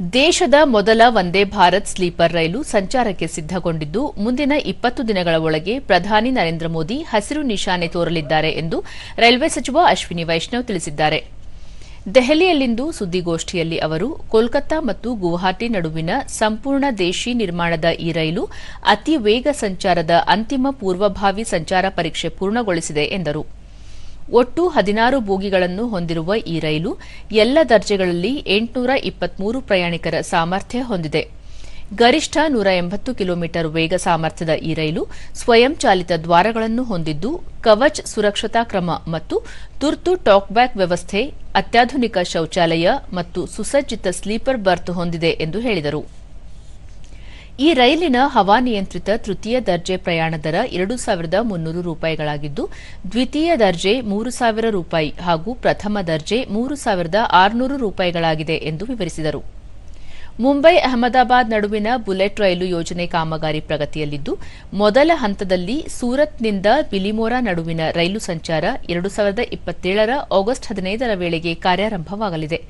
ದೇಶದ ಮೊದಲ ವಂದೇ ಭಾರತ್ ಸ್ಲೀಪರ್ ರೈಲು ಸಂಚಾರಕ್ಕೆ ಸಿದ್ದಗೊಂಡಿದ್ದು ಮುಂದಿನ ಇಪ್ಪತ್ತು ದಿನಗಳ ಒಳಗೆ ಪ್ರಧಾನಿ ನರೇಂದ್ರ ಮೋದಿ ಹಸಿರು ನಿಶಾನೆ ತೋರಲಿದ್ದಾರೆ ಎಂದು ರೈಲ್ವೆ ಸಚಿವ ಅಶ್ವಿನಿ ವೈಷ್ಣವ್ ತಿಳಿಸಿದ್ದಾರೆ. ದೆಹಲಿಯಲ್ಲಿಂದು ಸುದ್ದಿಗೋಷ್ಠಿಯಲ್ಲಿ ಅವರು, ಕೋಲ್ಕತ್ತಾ ಮತ್ತು ಗುವಾಹಟಿ ನಡುವಿನ ಸಂಪೂರ್ಣ ದೇಶಿ ನಿರ್ಮಾಣದ ಈ ರೈಲು ಅತಿ ವೇಗ ಸಂಚಾರದ ಅಂತಿಮ ಪೂರ್ವಭಾವಿ ಸಂಚಾರ ಪರೀಕ್ಷೆ ಪೂರ್ಣಗೊಳಿಸಿದೆ ಎಂದರು. ಒಟ್ಟು ಹದಿನಾರು ಬೋಗಿಗಳನ್ನು ಹೊಂದಿರುವ ಈ ರೈಲು ಎಲ್ಲ ದರ್ಜೆಗಳಲ್ಲಿ ಎಂಟುನೂರ ಇಪ್ಪತ್ಮೂರು ಪ್ರಯಾಣಿಕರ ಸಾಮರ್ಥ್ಯ ಹೊಂದಿದೆ. ಗರಿಷ್ಠ ನೂರ ಎಂಬತ್ತು ಕಿಲೋಮೀಟರ್ ವೇಗ ಸಾಮರ್ಥ್ಯದ ಈ ರೈಲು ಸ್ವಯಂಚಾಲಿತ ದ್ವಾರಗಳನ್ನು ಹೊಂದಿದ್ದು, ಕವಚ್ ಸುರಕ್ಷತಾ ಕ್ರಮ ಮತ್ತು ತುರ್ತು ಟಾಕ್ಬ್ಯಾಕ್ ವ್ಯವಸ್ಥೆ, ಅತ್ಯಾಧುನಿಕ ಶೌಚಾಲಯ ಮತ್ತು ಸುಸಜ್ಜಿತ ಸ್ಲೀಪರ್ ಬರ್ತ್ ಹೊಂದಿದೆ ಎಂದು ಹೇಳಿದರು. ಈ ರೈಲಿನ ಹವಾನಿಯಂತ್ರಿತ ತೃತೀಯ ದರ್ಜೆ ಪ್ರಯಾಣ ದರ ಎರಡು ಸಾವಿರದ ಮುನ್ನೂರು ರೂಪಾಯಿಗಳಾಗಿದ್ದು, ದ್ವಿತೀಯ ದರ್ಜೆ ಮೂರು ಸಾವಿರ ರೂಪಾಯಿ ಹಾಗೂ ಪ್ರಥಮ ದರ್ಜೆ ಮೂರು ಸಾವಿರದ ಆರುನೂರು ರೂಪಾಯಿಗಳಾಗಿದೆ ಎಂದು ವಿವರಿಸಿದರು. ಮುಂಬೈ ಅಹಮದಾಬಾದ್ ನಡುವಿನ ಬುಲೆಟ್ ರೈಲು ಯೋಜನೆ ಕಾಮಗಾರಿ ಪ್ರಗತಿಯಲ್ಲಿದ್ದು, ಮೊದಲ ಹಂತದಲ್ಲಿ ಸೂರತ್ನಿಂದ ಬಿಲಿಮೋರಾ ನಡುವಿನ ರೈಲು ಸಂಚಾರ ಎರಡು ಸಾವಿರದ ಇಪ್ಪತ್ತೇಳರ ಆಗಸ್ಟ್ ಹದಿನೈದರ ವೇಳೆಗೆ ಕಾರ್ಯಾರಂಭವಾಗಲಿದೆ.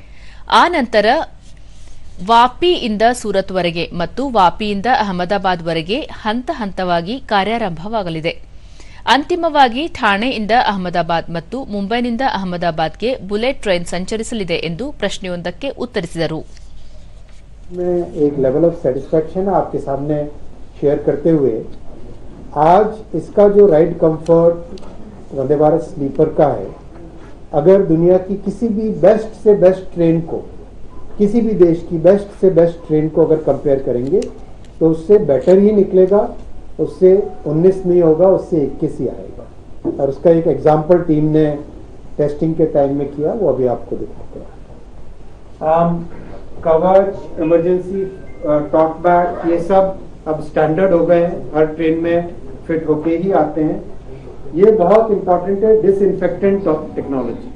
ಆ ನಂತರ ವಾಪಿಯಿಂದ ಸೂರತ್ವರೆಗೆ ಮತ್ತು ವಾಪಿಯಿಂದ ಅಹಮದಾಬಾದ್ವರೆಗೆ ಹಂತ ಹಂತವಾಗಿ ಕಾರ್ಯಾರಂಭವಾಗಲಿದೆ ಅಂತಿಮವಾಗಿ ಠಾಣೆಯಿಂದ ಅಹಮದಾಬಾದ್ ಮತ್ತು ಮುಂಬೈನಿಂದ ಅಹಮದಾಬಾದ್ಗೆ ಬುಲೆಟ್ ಟ್ರೈನ್ ಸಂಚರಿಸಲಿದೆ ಎಂದು ಪ್ರಶ್ನೆಯೊಂದಕ್ಕೆ ಉತ್ತರಿಸಿದರು में एक लेवल ऑफ सेटिस्फेक्शन आपके सामने शेयर करते हुए आज इसका जो ride comfort Vande Bharat sleeper का है अगर दुनिया की किसी भी बेस्ट से बेस्ट ट्रेन को किसी भी देश की बेस्ट से बेस्ट ट्रेन को अगर कंपेयर करेंगे तो उससे बेटर ही निकलेगा, उससे 19 नहीं होगा, उससे 21 ही आएगा। और उसका एक एग्ज़ाम्पल टीम ने टेस्टिंग के टाइम में किया, वो अभी आपको दिखाते हैं। कवच इमरजेंसी टॉक बैक ये सब अब स्टैंडर्ड हो गए हैं। हर ट्रेन में फिट होके ही आते हैं। ये बहुत इंपॉर्टेंट है डिस डिसइंफेक्टेंट टेक्नोलॉजी